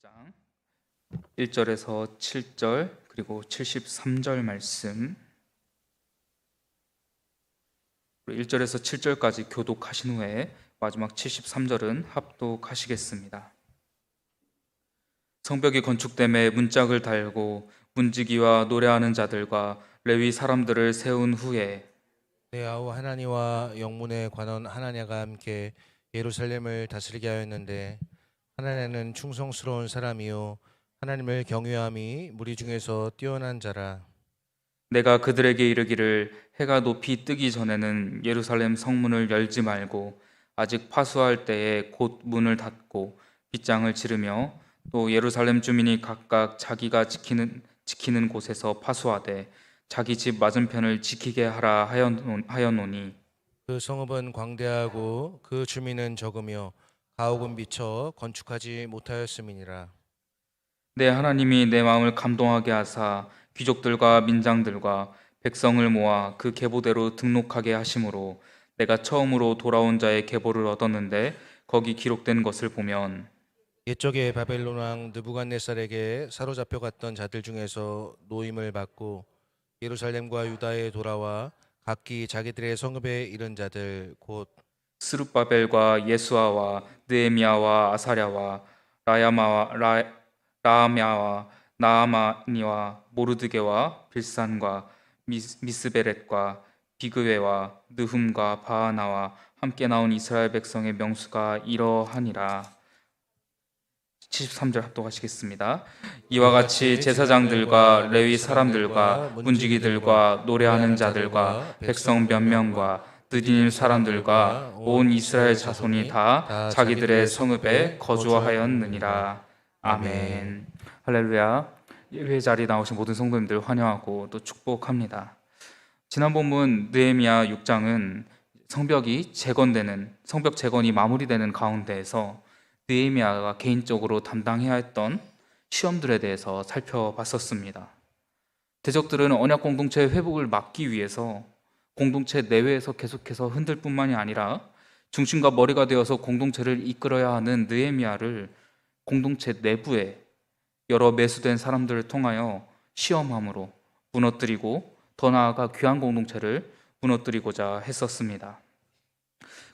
7장 1절에서 7절 그리고 73절 말씀 1절에서 7절까지 교독하신 후에 마지막 73절은 합독하시겠습니다. 성벽이 건축됨에 문짝을 달고 문지기와 노래하는 자들과 레위 사람들을 세운 후에 내 아우 하나니와 영문의 관원 하나냐가 함께 예루살렘을 다스리게 하였는데 하나냐는 충성스러운 사람이요. 하나님을 경외함이 무리 중에서 뛰어난 자라. 내가 그들에게 이르기를 해가 높이 뜨기 전에는 예루살렘 성문을 열지 말고 아직 파수할 때에 곧 문을 닫고 빗장을 지르며 또 예루살렘 주민이 각각 자기가 지키는 지키는 곳에서 파수하되 자기 집 맞은편을 지키게 하라 하였노니. 그 성읍은 광대하고 그 주민은 적으며 가옥은 미쳐 건축하지 못하였음이니라. 내 하나님이 내 마음을 감동하게 하사 귀족들과 민장들과 백성을 모아 그 계보대로 등록하게 하심으로 내가 처음으로 돌아온 자의 계보를 얻었는데 거기 기록된 것을 보면 옛적에 바벨론 왕 느부갓네살에게 사로잡혀 갔던 자들 중에서 노임을 받고 예루살렘과 유다에 돌아와 각기 자기들의 성읍에 이른 자들 곧 스룹바벨과 예수아와 느에미아와 아사랴와 라야마와 라, 라암야와 나아마니와 모르드게와 빌산과 미스, 미스베렛과 비그웨와 느훔과 바하나와 함께 나온 이스라엘 백성의 명수가 이러하니라 73절 합독하시겠습니다. 이와 같이 제사장들과 레위 사람들과 문지기들과 노래하는 자들과 백성 몇 명과 느디님 사람들과 온 이스라엘 자손이 다 자기들의 성읍에 거주하였느니라. 아멘. 할렐루야. 예배 자리 나오신 모든 성도님들 환영하고 또 축복합니다. 지난 본문 느헤미야 6장은 성벽이 재건되는 성벽 재건이 마무리되는 가운데에서 느헤미야가 개인적으로 담당해야 했던 시험들에 대해서 살펴봤었습니다. 대적들은 언약 공동체의 회복을 막기 위해서 공동체 내외에서 계속해서 흔들 뿐만이 아니라 중심과 머리가 되어서 공동체를 이끌어야 하는 느헤미야를 공동체 내부에 여러 매수된 사람들을 통하여 시험함으로 무너뜨리고 더 나아가 귀한 공동체를 무너뜨리고자 했었습니다.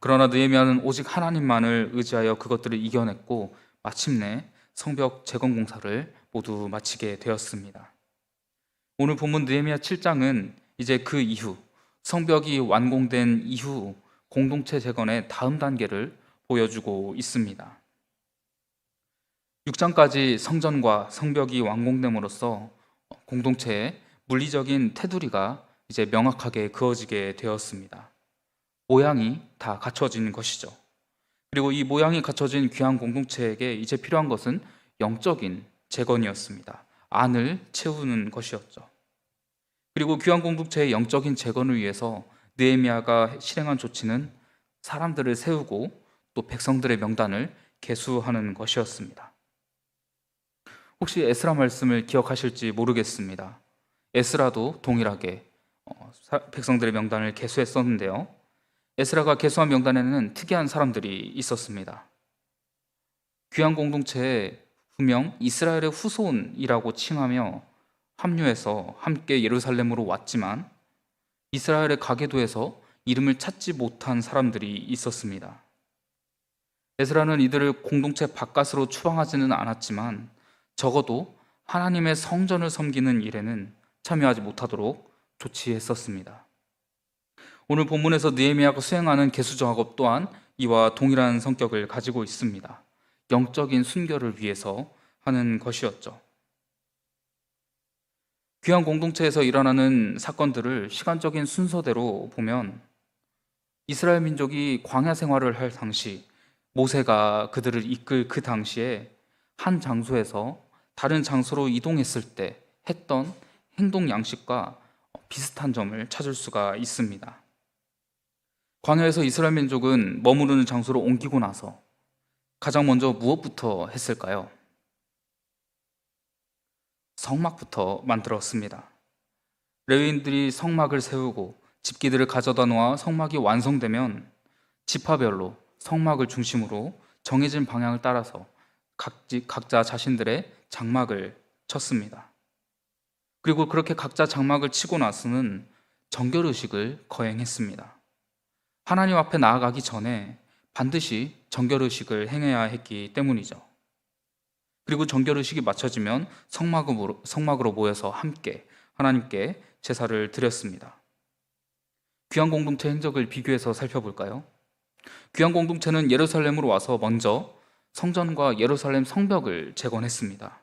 그러나 느헤미야는 오직 하나님만을 의지하여 그것들을 이겨냈고 마침내 성벽 재건 공사를 모두 마치게 되었습니다. 오늘 본문 느헤미야 7장은 이제 그 이후 성벽이 완공된 이후 공동체 재건의 다음 단계를 보여주고 있습니다. 6장까지 성전과 성벽이 완공됨으로써 공동체의 물리적인 테두리가 이제 명확하게 그어지게 되었습니다. 모양이 다 갖춰진 것이죠. 그리고 이 모양이 갖춰진 귀한 공동체에게 이제 필요한 것은 영적인 재건이었습니다. 안을 채우는 것이었죠. 그리고 귀한 공동체의 영적인 재건을 위해서 느헤미야가 실행한 조치는 사람들을 세우고 또 백성들의 명단을 개수하는 것이었습니다. 혹시 에스라 말씀을 기억하실지 모르겠습니다. 에스라도 동일하게 어, 사- 백성들의 명단을 개수했었는데요. 에스라가 개수한 명단에는 특이한 사람들이 있었습니다. 귀한 공동체에 분명 이스라엘의 후손이라고 칭하며 합류해서 함께 예루살렘으로 왔지만 이스라엘의 가계도에서 이름을 찾지 못한 사람들이 있었습니다. 에스라는 이들을 공동체 바깥으로 추방하지는 않았지만 적어도 하나님의 성전을 섬기는 일에는 참여하지 못하도록 조치했었습니다. 오늘 본문에서 느헤미야가 수행하는 개수 작업 또한 이와 동일한 성격을 가지고 있습니다. 영적인 순결을 위해서 하는 것이었죠. 귀한 공동체에서 일어나는 사건들을 시간적인 순서대로 보면 이스라엘 민족이 광야 생활을 할 당시 모세가 그들을 이끌 그 당시에 한 장소에서 다른 장소로 이동했을 때 했던 행동 양식과 비슷한 점을 찾을 수가 있습니다. 광야에서 이스라엘 민족은 머무르는 장소로 옮기고 나서 가장 먼저 무엇부터 했을까요? 성막부터 만들었습니다. 레위인들이 성막을 세우고 집기들을 가져다 놓아 성막이 완성되면 지파별로 성막을 중심으로 정해진 방향을 따라서 각지, 각자 자신들의 장막을 쳤습니다. 그리고 그렇게 각자 장막을 치고 나서는 정결 의식을 거행했습니다. 하나님 앞에 나아가기 전에 반드시 정결 의식을 행해야 했기 때문이죠. 그리고 정결 의식이 마쳐지면 성막으로, 성막으로 모여서 함께 하나님께 제사를 드렸습니다. 귀한 공동체 행적을 비교해서 살펴볼까요? 귀한 공동체는 예루살렘으로 와서 먼저 성전과 예루살렘 성벽을 재건했습니다.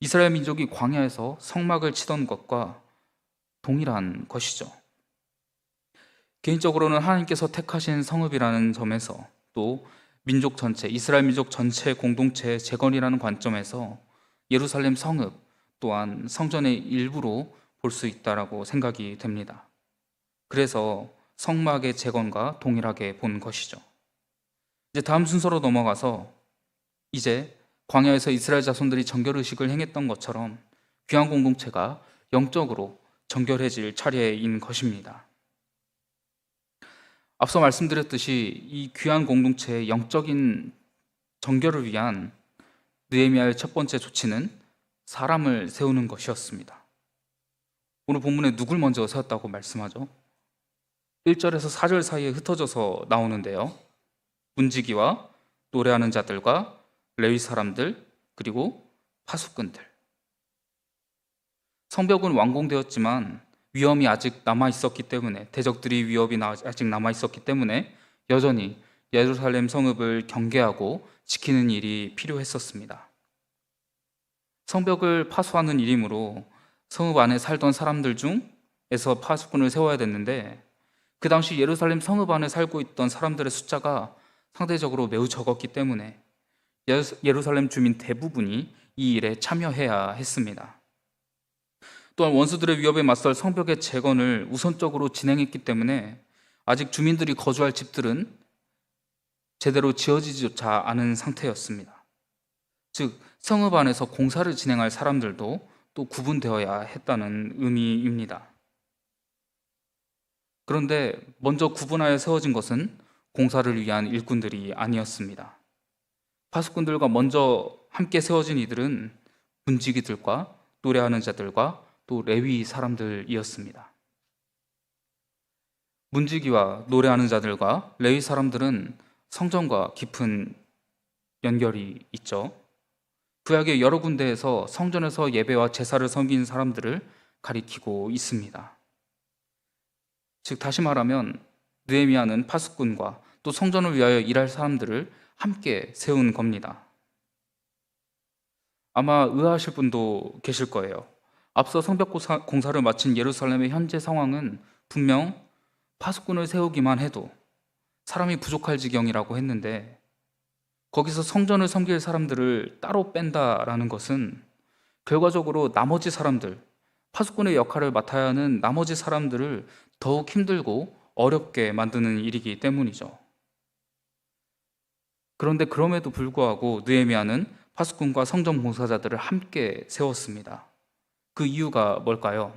이스라엘 민족이 광야에서 성막을 치던 것과 동일한 것이죠. 개인적으로는 하나님께서 택하신 성읍이라는 점에서 또 민족 전체, 이스라엘 민족 전체 공동체의 재건이라는 관점에서 예루살렘 성읍 또한 성전의 일부로 볼 수 있다라고 생각이 됩니다. 그래서 성막의 재건과 동일하게 본 것이죠. 이제 다음 순서로 넘어가서 이제 광야에서 이스라엘 자손들이 정결 의식을 행했던 것처럼 귀한 공동체가 영적으로 정결해질 차례인 것입니다. 앞서 말씀드렸듯이 이 귀한 공동체의 영적인 정결을 위한 느헤미야의 첫 번째 조치는 사람을 세우는 것이었습니다. 오늘 본문에 누굴 먼저 세웠다고 말씀하죠? 1절에서 4절 사이에 흩어져서 나오는데요. 문지기와 노래하는 자들과 레위 사람들 그리고 파수꾼들. 성벽은 완공되었지만 위험이 아직 남아 있었기 때문에 대적들이 위협이 나- 아직 남아 있었기 때문에 여전히 예루살렘 성읍을 경계하고 지키는 일이 필요했었습니다. 성벽을 파수하는 일이므로 성읍 안에 살던 사람들 중에서 파수꾼을 세워야 됐는데 그 당시 예루살렘 성읍 안에 살고 있던 사람들의 숫자가 상대적으로 매우 적었기 때문에 예루- 예루살렘 주민 대부분이 이 일에 참여해야 했습니다. 또한 원수들의 위협에 맞설 성벽의 재건을 우선적으로 진행했기 때문에 아직 주민들이 거주할 집들은 제대로 지어지지조차 않은 상태였습니다. 즉 성읍 안에서 공사를 진행할 사람들도 또 구분되어야 했다는 의미입니다. 그런데 먼저 구분하여 세워진 것은 공사를 위한 일꾼들이 아니었습니다. 파수꾼들과 먼저 함께 세워진 이들은 문지기들과 노래하는 자들과 또 레위 사람들이었습니다. 문지기와 노래하는 자들과 레위 사람들은 성전과 깊은 연결이 있죠. 구약의 여러 군데에서 성전에서 예배와 제사를 섬긴 사람들을 가리키고 있습니다. 즉 다시 말하면 느헤미야는 파수꾼과 또 성전을 위하여 일할 사람들을 함께 세운 겁니다. 아마 의아하실 분도 계실 거예요. 앞서 성벽 공사- 공사를 마친 예루살렘의 현재 상황은 분명 파수꾼을 세우기만 해도 사람이 부족할 지경이라고 했는데 거기서 성전을 섬길 사람들을 따로 뺀다라는 것은 결과적으로 나머지 사람들, 파수꾼의 역할을 맡아야 하는 나머지 사람들을 더욱 힘들고 어렵게 만드는 일이기 때문이죠. 그런데 그럼에도 불구하고 느헤미야는 파수꾼과 성전 봉사자들을 함께 세웠습니다. 그 이유가 뭘까요?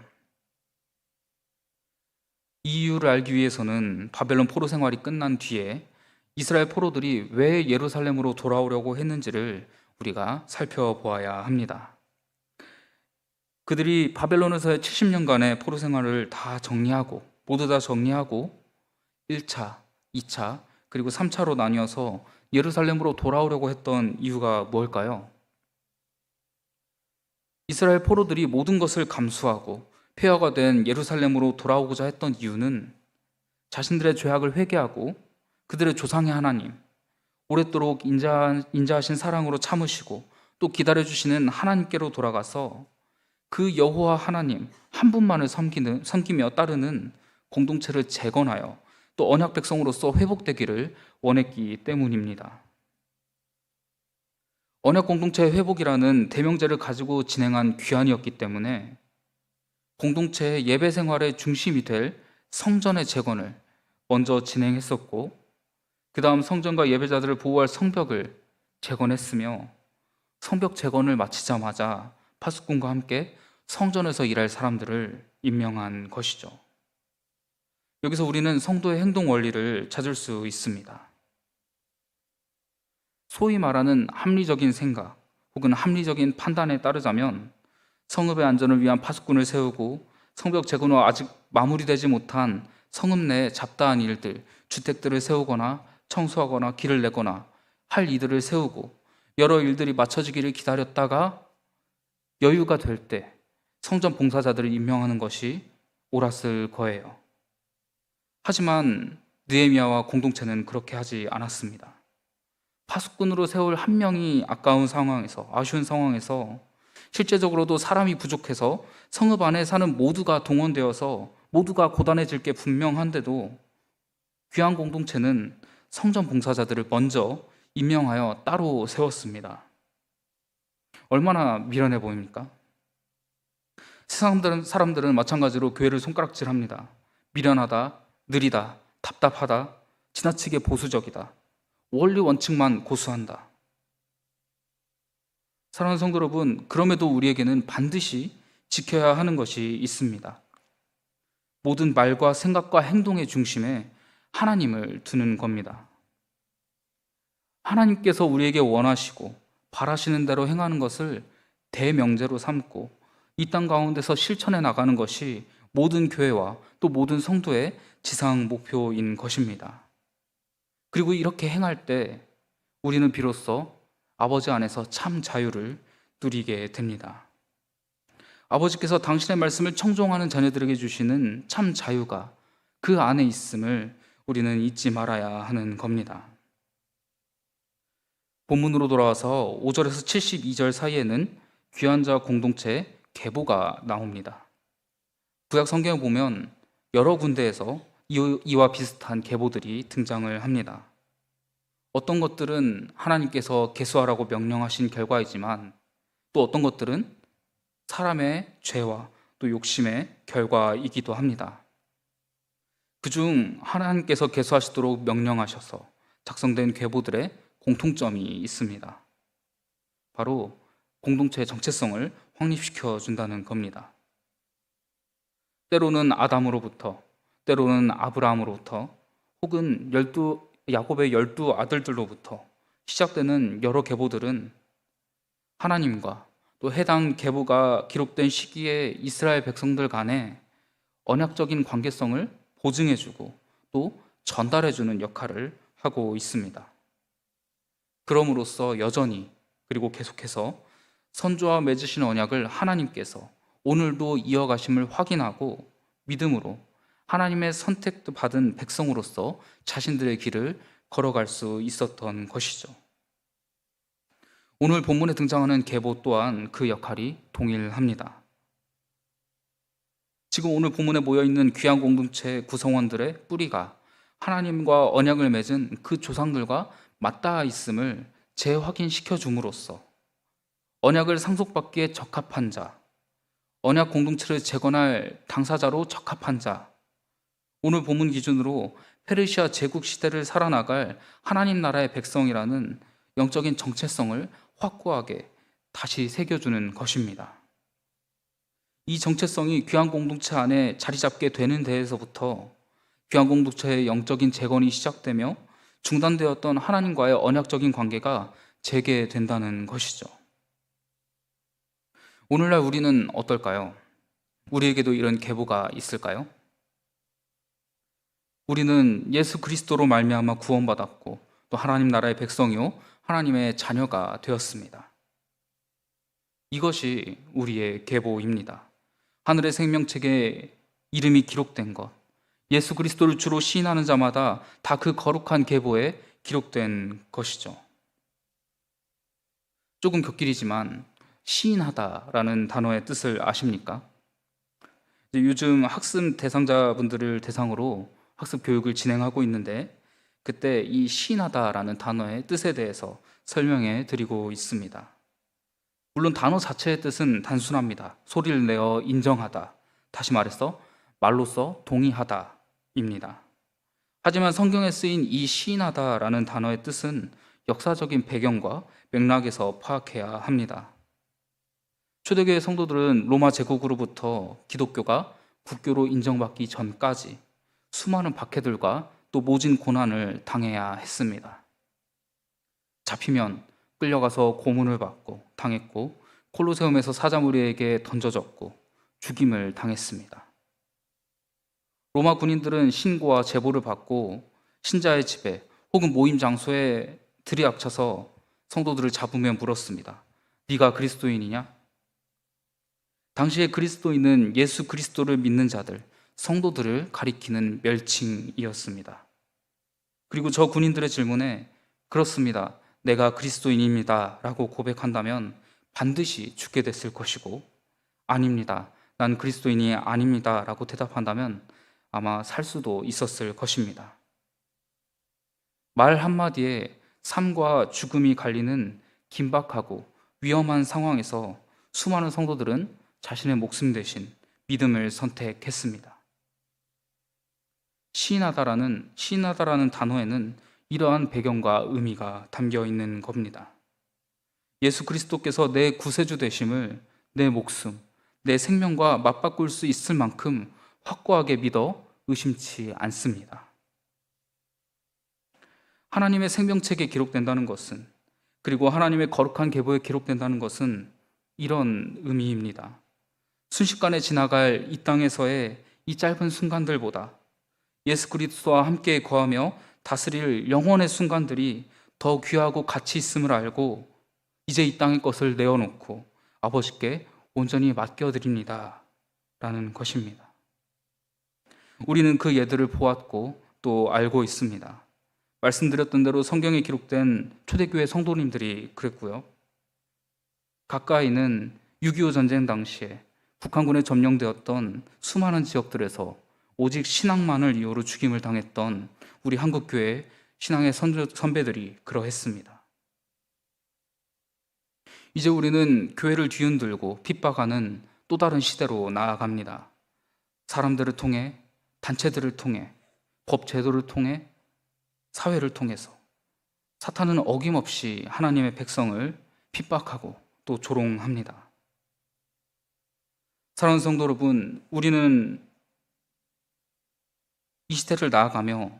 이 이유를 알기 위해서는 바벨론 포로 생활이 끝난 뒤에 이스라엘 포로들이 왜 예루살렘으로 돌아오려고 했는지를 우리가 살펴보아야 합니다. 그들이 바벨론에서의 70년간의 포로 생활을 다 정리하고 모두 다 정리하고 1차, 2차, 그리고 3차로 나뉘어서 예루살렘으로 돌아오려고 했던 이유가 뭘까요? 이스라엘 포로들이 모든 것을 감수하고 폐허가 된 예루살렘으로 돌아오고자 했던 이유는 자신들의 죄악을 회개하고 그들의 조상의 하나님, 오랫도록 인자, 인자하신 사랑으로 참으시고 또 기다려주시는 하나님께로 돌아가서 그 여호와 하나님 한 분만을 섬기는, 섬기며 따르는 공동체를 재건하여 또 언약 백성으로서 회복되기를 원했기 때문입니다. 언약 공동체의 회복이라는 대명제를 가지고 진행한 귀환이었기 때문에 공동체의 예배 생활의 중심이 될 성전의 재건을 먼저 진행했었고 그 다음 성전과 예배자들을 보호할 성벽을 재건했으며 성벽 재건을 마치자마자 파수꾼과 함께 성전에서 일할 사람들을 임명한 것이죠. 여기서 우리는 성도의 행동 원리를 찾을 수 있습니다. 소위 말하는 합리적인 생각 혹은 합리적인 판단에 따르자면 성읍의 안전을 위한 파수꾼을 세우고 성벽 재건후 아직 마무리되지 못한 성읍 내 잡다한 일들, 주택들을 세우거나 청소하거나 길을 내거나 할 이들을 세우고 여러 일들이 맞춰지기를 기다렸다가 여유가 될 때 성전 봉사자들을 임명하는 것이 옳았을 거예요. 하지만 느헤미야와 공동체는 그렇게 하지 않았습니다. 파수꾼으로 세울 한 명이 아까운 상황에서 아쉬운 상황에서 실제적으로도 사람이 부족해서 성읍 안에 사는 모두가 동원되어서 모두가 고단해질 게 분명한데도 귀한 공동체는 성전 봉사자들을 먼저 임명하여 따로 세웠습니다. 얼마나 미련해 보입니까? 세상 사람들은, 마찬가지로 교회를 손가락질합니다. 미련하다, 느리다, 답답하다, 지나치게 보수적이다, 원리 원칙만 고수한다. 사랑하는 성도 여러분, 그럼에도 우리에게는 반드시 지켜야 하는 것이 있습니다. 모든 말과 생각과 행동의 중심에 하나님을 두는 겁니다. 하나님께서 우리에게 원하시고 바라시는 대로 행하는 것을 대명제로 삼고 이 땅 가운데서 실천해 나가는 것이 모든 교회와 또 모든 성도의 지상 목표인 것입니다. 그리고 이렇게 행할 때 우리는 비로소 아버지 안에서 참 자유를 누리게 됩니다. 아버지께서 당신의 말씀을 청종하는 자녀들에게 주시는 참 자유가 그 안에 있음을 우리는 잊지 말아야 하는 겁니다. 본문으로 돌아와서 5절에서 72절 사이에는 귀한 자 공동체 계보가 나옵니다. 구약 성경에 보면 여러 군데에서 이- 이와 비슷한 계보들이 등장을 합니다. 어떤 것들은 하나님께서 계수하라고 명령하신 결과이지만 또 어떤 것들은 사람의 죄와 또 욕심의 결과이기도 합니다. 그중 하나님께서 계수하시도록 명령하셔서 작성된 계보들의 공통점이 있습니다. 바로 공동체의 정체성을 확립시켜 준다는 겁니다. 때로는 아담으로부터, 때로는 아브라함으로부터, 혹은 열두 야곱의 열두 아들들로부터 시작되는 여러 계보들은 하나님과 또 해당 계보가 기록된 시기에 이스라엘 백성들 간에 언약적인 관계성을 보증해주고 또 전달해주는 역할을 하고 있습니다. 그럼으로써 여전히 그리고 계속해서 선조와 맺으신 언약을 하나님께서 오늘도 이어가심을 확인하고 믿음으로 하나님의 선택도 받은 백성으로서 자신들의 길을 걸어갈 수 있었던 것이죠. 오늘 본문에 등장하는 계보 또한 그 역할이 동일합니다. 지금 오늘 본문에 모여 있는 귀한 공동체 구성원들의 뿌리가 하나님과 언약을 맺은 그 조상들과 맞닿아 있음을 재확인시켜 줌으로써 언약을 상속받기에 적합한 자, 언약 공동체를 재건할 당사자로 적합한 자, 오늘 본문 기준으로 페르시아 제국 시대를 살아나갈 하나님 나라의 백성이라는 영적인 정체성을 확고하게 다시 새겨주는 것입니다. 이 정체성이 귀한 공동체 안에 자리 잡게 되는 데에서부터 귀한 공동체의 영적인 재건이 시작되며 중단되었던 하나님과의 언약적인 관계가 재개된다는 것이죠. 오늘날 우리는 어떨까요? 우리에게도 이런 계보가 있을까요? 우리는 예수 그리스도로 말미암아 구원받았고 또 하나님 나라의 백성이요 하나님의 자녀가 되었습니다. 이것이 우리의 계보입니다. 하늘의 생명책에 이름이 기록된 것, 예수 그리스도를 주로 시인하는 자마다 다 그 거룩한 계보에 기록된 것이죠. 조금 곁길이지만 시인하다라는 단어의 뜻을 아십니까? 요즘 학습 대상자분들을 대상으로 학습 교육을 진행하고 있는데 그때 이 시인하다라는 단어의 뜻에 대해서 설명해 드리고 있습니다. 물론 단어 자체의 뜻은 단순합니다. 소리를 내어 인정하다. 다시 말해서 말로써 동의하다입니다. 하지만 성경에 쓰인 이 시인하다라는 단어의 뜻은 역사적인 배경과 맥락에서 파악해야 합니다. 초대교회 성도들은 로마 제국으로부터 기독교가 국교로 인정받기 전까지 수많은 박해들과 또 모진 고난을 당해야 했습니다. 잡히면 끌려가서 고문을 받고 당했고 콜로세움에서 사자무리에게 던져졌고 죽임을 당했습니다. 로마 군인들은 신고와 제보를 받고 신자의 집에 혹은 모임 장소에 들이닥쳐서 성도들을 잡으며 물었습니다. 네가 그리스도인이냐? 당시에 그리스도인은 예수 그리스도를 믿는 자들, 성도들을 가리키는 멸칭이었습니다. 그리고 저 군인들의 질문에 그렇습니다. 내가 그리스도인입니다. 라고 고백한다면 반드시 죽게 됐을 것이고 아닙니다. 난 그리스도인이 아닙니다. 라고 대답한다면 아마 살 수도 있었을 것입니다. 말 한마디에 삶과 죽음이 갈리는 긴박하고 위험한 상황에서 수많은 성도들은 자신의 목숨 대신 믿음을 선택했습니다. 시인하다라는 시인하다라는 단어에는 이러한 배경과 의미가 담겨 있는 겁니다. 예수 그리스도께서 내 구세주 되심을 내 목숨, 내 생명과 맞바꿀 수 있을 만큼 확고하게 믿어 의심치 않습니다. 하나님의 생명책에 기록된다는 것은 그리고 하나님의 거룩한 계보에 기록된다는 것은 이런 의미입니다. 순식간에 지나갈 이 땅에서의 이 짧은 순간들보다 예수 그리스도와 함께 거하며 다스릴 영원의 순간들이 더 귀하고 가치 있음을 알고 이제 이 땅의 것을 내어놓고 아버지께 온전히 맡겨드립니다. 라는 것입니다. 우리는 그 예들을 보았고 또 알고 있습니다. 말씀드렸던 대로 성경에 기록된 초대교회 성도님들이 그랬고요. 가까이는 6.25 전쟁 당시에 북한군에 점령되었던 수많은 지역들에서 오직 신앙만을 이유로 죽임을 당했던 우리 한국교회 신앙의 선배들이 그러했습니다. 이제 우리는 교회를 뒤흔들고 핍박하는 또 다른 시대로 나아갑니다. 사람들을 통해, 단체들을 통해, 법 제도를 통해, 사회를 통해서 사탄은 어김없이 하나님의 백성을 핍박하고 또 조롱합니다. 사랑하는 성도 여러분, 우리는 이 시대를 나아가며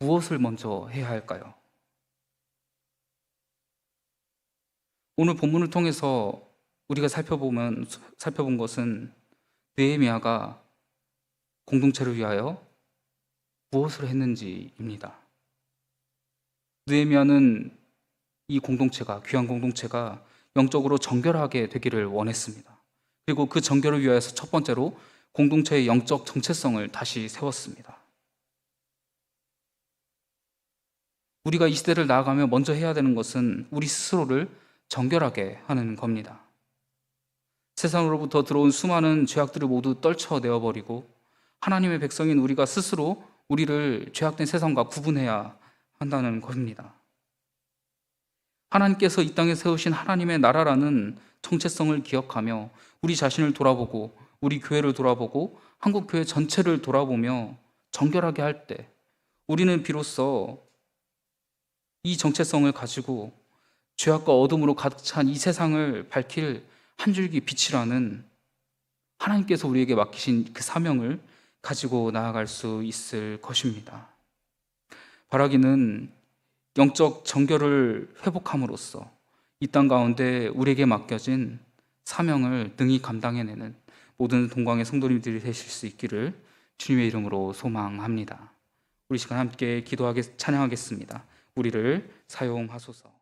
무엇을 먼저 해야 할까요? 오늘 본문을 통해서 우리가 살펴보면 살펴본 것은 느헤미야가 공동체를 위하여 무엇을 했는지입니다. 느헤미야는 이 공동체가 귀한 공동체가 영적으로 정결하게 되기를 원했습니다. 그리고 그 정결을 위하여서 첫 번째로 공동체의 영적 정체성을 다시 세웠습니다. 우리가 이 시대를 나아가며 먼저 해야 되는 것은 우리 스스로를 정결하게 하는 겁니다. 세상으로부터 들어온 수많은 죄악들을 모두 떨쳐내어 버리고 하나님의 백성인 우리가 스스로 우리를 죄악된 세상과 구분해야 한다는 겁니다. 하나님께서 이 땅에 세우신 하나님의 나라라는 정체성을 기억하며 우리 자신을 돌아보고 우리 교회를 돌아보고 한국 교회 전체를 돌아보며 정결하게 할 때 우리는 비로소 이 정체성을 가지고 죄악과 어둠으로 가득 찬 이 세상을 밝힐 한 줄기 빛이라는 하나님께서 우리에게 맡기신 그 사명을 가지고 나아갈 수 있을 것입니다. 바라기는 영적 정결을 회복함으로써 이 땅 가운데 우리에게 맡겨진 사명을 능히 감당해내는 모든 동광의 성도님들이 되실 수 있기를 주님의 이름으로 소망합니다. 우리 시간 함께 기도하게 찬양하겠습니다. 우리를 사용하소서.